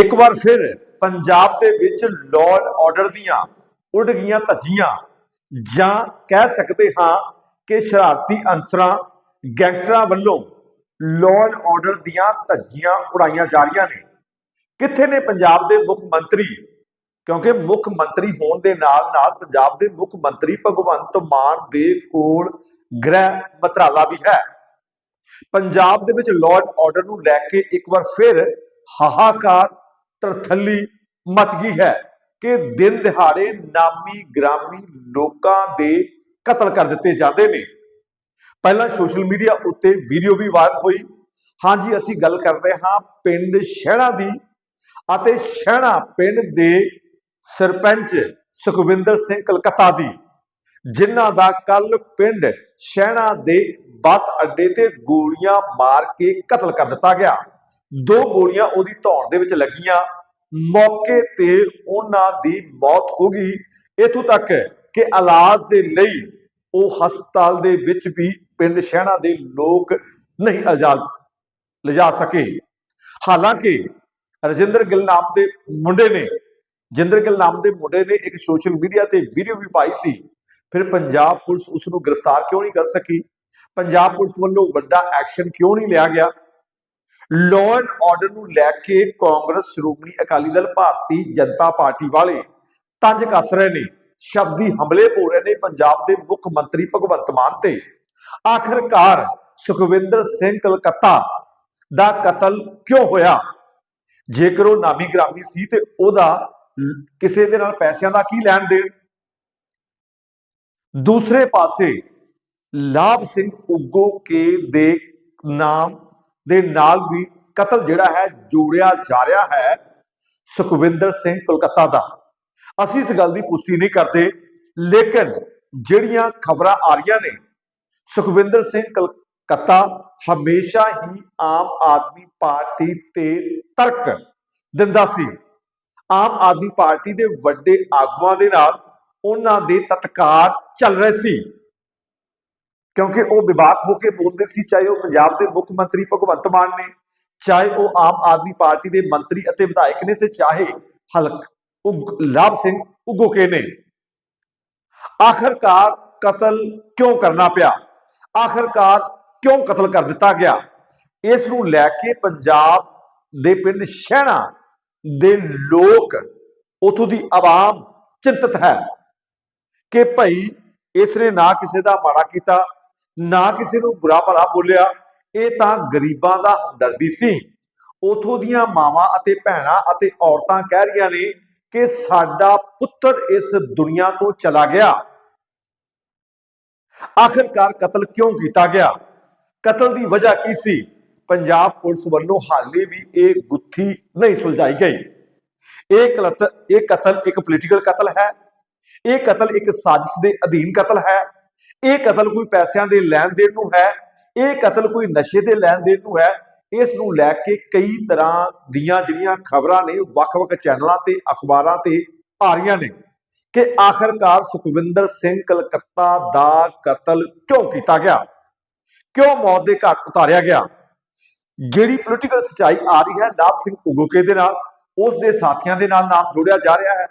ਇੱਕ ਵਾਰ ਫਿਰ ਪੰਜਾਬ ਦੇ ਵਿੱਚ ਲਾਅ ਐਂਡ ਆਰਡਰ ਦੀਆਂ ਉੱਡ ਗਈਆਂ ਧੱਜੀਆਂ। ਜਾਂ ਕਹਿ ਸਕਦੇ ਹਾਂ ਕਿ ਸ਼ਰਾਰਤੀ ਅਨਸਰਾਂ, ਗੈਂਗਸਟਰਾਂ ਵੱਲੋਂ ਲਾਅ ਐਂਡ ਆਰਡਰ ਦੀਆਂ ਧੱਜੀਆਂ ਉਡਾਈਆਂ ਜਾ ਰਹੀਆਂ ਨੇ। ਕਿੱਥੇ ਨੇ ਪੰਜਾਬ ਦੇ ਮੁੱਖ ਮੰਤਰੀ? ਕਿਉਂਕਿ ਮੁੱਖ ਮੰਤਰੀ ਹੋਣ ਦੇ ਨਾਲ ਨਾਲ ਪੰਜਾਬ ਦੇ ਮੁੱਖ ਮੰਤਰੀ ਭਗਵੰਤ ਮਾਨ ਦੇ ਕੋਲ ਗ੍ਰਹਿ ਮੰਤਰਾਲਾ ਵੀ ਹੈ। ਪੰਜਾਬ ਦੇ ਵਿੱਚ ਲਾਅ ਐਂਡ ਆਰਡਰ ਨੂੰ ਲੈ ਕੇ ਇੱਕ ਵਾਰ ਫਿਰ ਹਾਹਾਕਾਰ ਤਰਥੱਲੀ ਮਚ ਗਈ ਹੈ ਕਿ ਦਿਨ ਦਿਹਾੜੇ ਨਾਮੀ ਗ੍ਰਾਮੀ ਲੋਕਾਂ ਦੇ ਕਤਲ ਕਰ ਦਿੱਤੇ ਜਾਂਦੇ ਨੇ। ਪਹਿਲਾਂ ਸੋਸ਼ਲ ਮੀਡੀਆ ਉੱਤੇ ਵੀਡੀਓ ਵੀ ਵਾਇਰਲ ਹੋਈ। ਹਾਂਜੀ, ਅਸੀਂ ਗੱਲ ਕਰ ਰਹੇ ਹਾਂ ਪਿੰਡ ਸ਼ਹਿਣਾ ਦੀ ਅਤੇ ਸ਼ਹਿਣਾ ਪਿੰਡ ਦੇ ਸਰਪੰਚ ਸੁਖਵਿੰਦਰ ਸਿੰਘ ਕਲਕੱਤਾ ਦੀ, ਜਿਨ੍ਹਾਂ ਦਾ ਕੱਲ ਪਿੰਡ ਸ਼ਹਿਣਾ ਦੇ ਬੱਸ ਅੱਡੇ ਤੇ ਗੋਲੀਆਂ ਮਾਰ ਕੇ ਕਤਲ ਕਰ ਦਿੱਤਾ ਗਿਆ। ਦੋ ਗੋਲੀਆਂ ਉਹਦੀ ਧੌਣ ਦੇ ਵਿੱਚ ਲੱਗੀਆਂ। ਮੌਕੇ ਤੇ ਉਹਨਾਂ ਦੀ ਮੌਤ ਹੋ ਗਈ। ਇਥੋਂ ਤੱਕ ਕਿ ਇਲਾਜ ਦੇ ਲਈ ਉਹ ਹਸਪਤਾਲ ਦੇ ਵਿੱਚ ਵੀ ਪਿੰਡ ਸ਼ਹਿਣਾ ਦੇ ਲੋਕ ਨਹੀਂ ਅਲਜਾ ਲਿਜਾ ਸਕੇ। ਹਾਲਾਂਕਿ ਰਜਿੰਦਰ ਗਿੱਲ ਨਾਮ ਦੇ ਮੁੰਡੇ ਨੇ ਜਿੰਦਰ ਗਿੱਲ ਨਾਮ ਦੇ ਮੁੰਡੇ ਨੇ ਇੱਕ ਸੋਸ਼ਲ ਮੀਡੀਆ ਤੇ ਵੀਡੀਓ ਵੀ ਪਾਈ ਸੀ। ਫਿਰ ਪੰਜਾਬ ਪੁਲਿਸ ਉਸ ਨੂੰ ਗ੍ਰਿਫਤਾਰ ਕਿਉਂ ਨਹੀਂ ਕਰ ਸਕੀ? ਪੰਜਾਬ ਪੁਲਿਸ ਵੱਲੋਂ ਵੱਡਾ ਐਕਸ਼ਨ ਕਿਉਂ ਨਹੀਂ ਲਿਆ ਗਿਆ? ਲਾਅ ਐਂਡ ਆਰਡਰ ਨੂੰ ਲੈ ਕੇ ਕਾਂਗਰਸ, ਸ਼੍ਰੋਮਣੀ ਅਕਾਲੀ ਦਲ, ਭਾਰਤੀ ਜਨਤਾ ਪਾਰਟੀ ਵਾਲੇ ਤੰਜ ਕੱਸ ਰਹੇ ਨੇ, ਸ਼ਬਦੀ ਹਮਲੇ ਹੋ ਰਹੇ ਨੇ ਪੰਜਾਬ ਦੇ ਮੁੱਖ ਮੰਤਰੀ ਭਗਵੰਤ ਮਾਨ ਤੇ। ਆਖਰਕਾਰ ਸੁਖਵਿੰਦਰ ਸਿੰਘ ਕਲਕੱਤਾ ਦਾ ਕਤਲ ਕਿਉਂ ਹੋਇਆ? ਜੇਕਰ ਉਹ ਨਾਮੀ ਗ੍ਰਾਮੀ ਸੀ ਤੇ ਉਹਦਾ ਕਿਸੇ ਦੇ ਨਾਲ ਪੈਸਿਆਂ ਦਾ ਕੀ ਲੈਣ ਦੇਣ? ਦੂਸਰੇ ਪਾਸੇ ਲਾਭ ਸਿੰਘ ਉਗੋ ਕੇ ਦੇ ਨਾਮ ਦੇ ਨਾਲ ਵੀ ਕਤਲ ਜਿਹੜਾ ਹੈ ਜੋੜਿਆ ਜਾ ਰਿਹਾ ਹੈ ਸੁਖਵਿੰਦਰ ਸਿੰਘ ਕੋਲਕਾਤਾ ਦਾ। ਅਸੀਂ ਇਸ ਗੱਲ ਦੀ ਪੁਸ਼ਟੀ ਨਹੀਂ ਕਰਦੇ, ਲੇਕਿਨ ਜਿਹੜੀਆਂ ਖਬਰਾਂ ਆ ਰਹੀਆਂ ਨੇ, ਸੁਖਵਿੰਦਰ ਸਿੰਘ ਕਲਕੱਤਾ ਹਮੇਸ਼ਾ ਹੀ ਆਮ ਆਦਮੀ ਪਾਰਟੀ ਤੇ ਤਰਕ ਦਿੰਦਾ ਸੀ। ਆਮ ਆਦਮੀ ਪਾਰਟੀ ਦੇ ਵੱਡੇ ਆਗੂਆਂ ਦੇ ਨਾਲ ਉਹਨਾਂ ਦੇ ਤਤਕਾਰ ਚੱਲ ਰਹੇ ਸੀ। ਕਿਉਂਕਿ ਉਹ ਵਿਵਾਦ ਹੋ ਕੇ ਬੋਲਦੇ ਸੀ, ਚਾਹੇ ਉਹ ਪੰਜਾਬ ਦੇ ਮੁੱਖ ਮੰਤਰੀ ਭਗਵੰਤ ਮਾਨ ਨੇ, ਚਾਹੇ ਉਹ ਆਮ ਆਦਮੀ ਪਾਰਟੀ ਦੇ ਮੰਤਰੀ ਅਤੇ ਵਿਧਾਇਕ ਨੇ ਤੇ ਚਾਹੇ ਹਲਕ ਉਗ- ਲਾਭ ਸਿੰਘ ਉਗੋਕੇ ਨੇ। ਆਖਰਕਾਰ ਕਤਲ ਕਿਉਂ ਕਰਨਾ ਪਿਆ? ਆਖਰਕਾਰ ਕਿਉਂ ਕਤਲ ਕਰ ਦਿੱਤਾ ਗਿਆ? ਇਸ ਨੂੰ ਲੈ ਕੇ ਪੰਜਾਬ ਦੇ ਪਿੰਡ ਸ਼ਹਿਣਾ ਦੇ ਲੋਕ ਉਥੋਂ ਦੀ ਆਵਾਮ ਚਿੰਤਤ ਹੈ ਕਿ ਭਾਈ ਇਸ ਨੇ ਨਾ ਕਿਸੇ ਦਾ ਮਾੜਾ ਕੀਤਾ ਨਾ ਕਿਸੇ ਨੂੰ ਬੁਰਾ ਭਲਾ ਬੋਲਿਆ। ਇਹ ਤਾਂ ਗਰੀਬਾਂ ਦਾ ਹਮਦਰਦੀ ਸੀ। ਉਥੋਂ ਦੀਆਂ ਮਾਵਾਂ ਅਤੇ ਭੈਣਾਂ ਅਤੇ ਔਰਤਾਂ ਕਹਿ ਰਹੀਆਂ ਨੇ ਕਿ ਸਾਡਾ ਪੁੱਤਰ ਇਸ ਦੁਨੀਆ ਤੋਂ ਚਲਾ ਗਿਆ। ਆਖਰਕਾਰ ਕਤਲ ਕਿਉਂ ਕੀਤਾ ਗਿਆ? ਕਤਲ ਦੀ ਵਜ੍ਹਾ ਕੀ ਸੀ? ਪੰਜਾਬ ਪੁਲਿਸ ਵੱਲੋਂ ਹਾਲੇ ਵੀ ਇਹ ਗੁੱਥੀ ਨਹੀਂ ਸੁਲਝਾਈ ਗਈ। ਇਹ ਕਤਲ ਇਹ ਕਤਲ ਇੱਕ ਪੋਲੀਟੀਕਲ ਕਤਲ ਹੈ। ਇਹ ਕਤਲ ਇੱਕ ਸਾਜ਼ਿਸ਼ ਦੇ ਅਧੀਨ ਕਤਲ ਹੈ। ਇਹ ਕਤਲ ਕੋਈ ਪੈਸਿਆਂ ਦੇ ਲੈਣ ਦੇਣ ਨੂੰ ਹੈ, ਇਹ ਕਤਲ ਕੋਈ ਨਸ਼ੇ ਦੇ ਲੈਣ ਦੇਣ ਨੂੰ ਹੈ, ਇਸ ਨੂੰ ਲੈ ਕੇ ਕਈ ਤਰ੍ਹਾਂ ਦੀਆਂ ਜਿਹੜੀਆਂ ਖਬਰਾਂ ਨੇ, ਵੱਖ-ਵੱਖ ਚੈਨਲਾਂ ਤੇ, ਅਖਬਾਰਾਂ ਤੇ ਆ ਰਹੀਆਂ ਨੇ ਕਿ ਆਖਰਕਾਰ ਸੁਖਵਿੰਦਰ ਸਿੰਘ ਕਲਕੱਤਾ ਦਾ ਕਤਲ ਕਿਉਂ ਕੀਤਾ ਗਿਆ? ਕਿਉਂ ਮੌਤ ਦੇ ਘਾਟ ਉਤਾਰਿਆ ਗਿਆ? ਜਿਹੜੀ ਪੋਲੀਟੀਕਲ ਸਚਾਈ ਆ ਰਹੀ ਹੈ ਨਾਬ ਸਿੰਘ ਉਗੋਕੇ ਦੇ ਨਾਲ ਉਸ ਦੇ ਸਾਥੀਆਂ ਦੇ ਨਾਲ ਨਾਮ ਜੋੜਿਆ ਜਾ ਰਿਹਾ ਹੈ।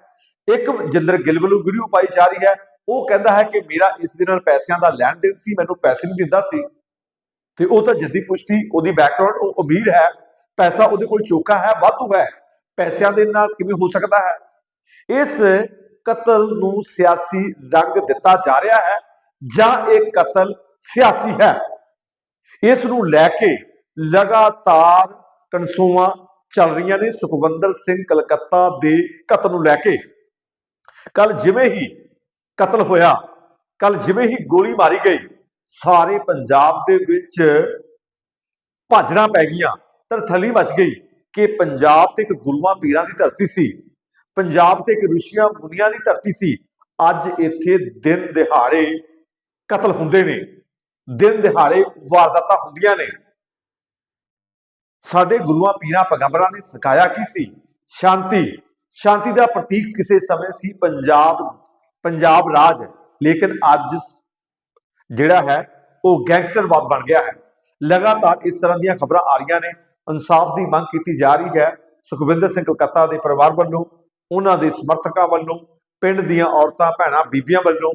ਇੱਕ ਜਿੰਦਰ ਗਿੱਲ ਵੱਲੋਂ ਵੀਡੀਓ ਪਾਈ ਜਾ ਰਹੀ ਹੈ ਉਹ ਕਹਿੰਦਾ ਹੈ ਕਿ ਮੇਰਾ ਇਸ ਦੇ ਨਾਲ ਪੈਸਿਆਂ ਦਾ ਲੈਣ ਦੇਣ ਸੀ, ਮੈਨੂੰ ਪੈਸੇ ਨਹੀਂ ਦਿੰਦਾ ਸੀ। ਤੇ ਉਹ ਤਾਂ ਜੱਦੀ ਪੁਸ਼ਤੀ, ਉਹਦੀ ਬੈਕਗ੍ਰਾਉਂਡ ਉਹ ਅਮੀਰ ਹੈ, ਪੈਸਾ ਉਹਦੇ ਕੋਲ ਚੋਕਾ ਹੈ, ਵਾਧੂ ਹੈ। ਪੈਸਿਆਂ ਦੇ ਨਾਲ ਕਿਵੇਂ ਹੋ ਸਕਦਾ ਹੈ? ਇਸ ਕਤਲ ਨੂੰ ਸਿਆਸੀ ਰੰਗ ਦਿੱਤਾ ਜਾ ਰਿਹਾ ਹੈ, ਜਾਂ ਇਹ ਕਤਲ ਸਿਆਸੀ ਹੈ? ਇਸ ਨੂੰ ਲੈ ਕੇ ਲਗਾਤਾਰ ਕਨਸੂਆਂ ਚੱਲ ਰਹੀਆਂ ਨੇ ਸੁਖਵੰਦਰ ਸਿੰਘ ਕਲਕੱਤਾ ਦੇ ਕਤਲ ਨੂੰ ਲੈ ਕੇ। ਕੱਲ ਜਿਵੇਂ ਹੀ ਕਤਲ ਹੋਇਆ। ਕੱਲ ਜਿਵੇਂ ਹੀ ਗੋਲੀ ਮਾਰੀ ਗਈ, ਸਾਰੇ ਪੰਜਾਬ ਦੇ ਵਿੱਚ ਭਾਜਣਾ ਪੈ ਗਈਆਂ। ਤਰਥਲੀ ਮਚ ਗਈ ਕਿ ਪੰਜਾਬ ਤੇ ਇੱਕ ਗੁਰੂਆਂ ਪੀਰਾਂ ਦੀ ਧਰਤੀ ਸੀ। ਪੰਜਾਬ ਤੇ ਇੱਕ ઋષੀਆਂ ਮੁਨੀਆਂ ਦੀ ਧਰਤੀ ਸੀ। ਅੱਜ ਇੱਥੇ ਦਿਨ ਦਿਹਾੜੇ ਕਤਲ ਹੁੰਦੇ ਨੇ। ਦਿਨ ਦਿਹਾੜੇ ਵਾਰਦਾਤਾਂ ਹੁੰਦੀਆਂ ਨੇ। ਸਾਡੇ ਗੁਰੂਆਂ ਪੀਰਾਂ ਪੈਗੰਬਰਾਂ ਨੇ ਸਿਖਾਇਆ ਕੀ ਸੀ? ਸ਼ਾਂਤੀ। ਸ਼ਾਂਤੀ ਦਾ ਪ੍ਰਤੀਕ ਕਿਸੇ ਸਮੇਂ ਸੀ ਪੰਜਾਬ ਪੰਜਾਬ ਰਾਜ ਲੇਕਿਨ ਅੱਜ ਜਿਹੜਾ ਹੈ, ਉਹ ਗੈਂਗਸਟਰਵਾਦ ਬਣ ਗਿਆ ਹੈ। ਲਗਾਤਾਰ ਇਸ ਤਰ੍ਹਾਂ ਦੀਆਂ ਖਬਰਾਂ ਆ ਰਹੀਆਂ ਨੇ, ਇਨਸਾਫ ਦੀ ਮੰਗ ਕੀਤੀ ਜਾ ਰਹੀ ਹੈ, ਸੁਖਵਿੰਦਰ ਸਿੰਘ ਕਲਕੱਤਾ ਦੇ ਪਰਿਵਾਰ ਵੱਲੋਂ, ਉਹਨਾਂ ਦੇ ਸਮਰਥਕਾਂ ਵੱਲੋਂ, ਪਿੰਡ ਦੀਆਂ ਔਰਤਾਂ, ਭੈਣਾਂ, ਬੀਬੀਆਂ ਵੱਲੋਂ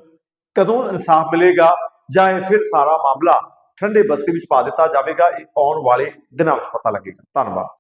ਕਦੋਂ ਇਨਸਾਫ ਮਿਲੇਗਾ ਜਾਂ ਇਹ ਫਿਰ ਸਾਰਾ ਮਾਮਲਾ ਠੰਡੇ ਬਸਤੀ ਵਿੱਚ ਪਾ ਦਿੱਤਾ ਜਾਵੇਗਾ, ਇਹ ਆਉਣ ਵਾਲੇ ਦਿਨਾਂ ਵਿੱਚ ਪਤਾ ਲੱਗੇਗਾ। ਧੰਨਵਾਦ।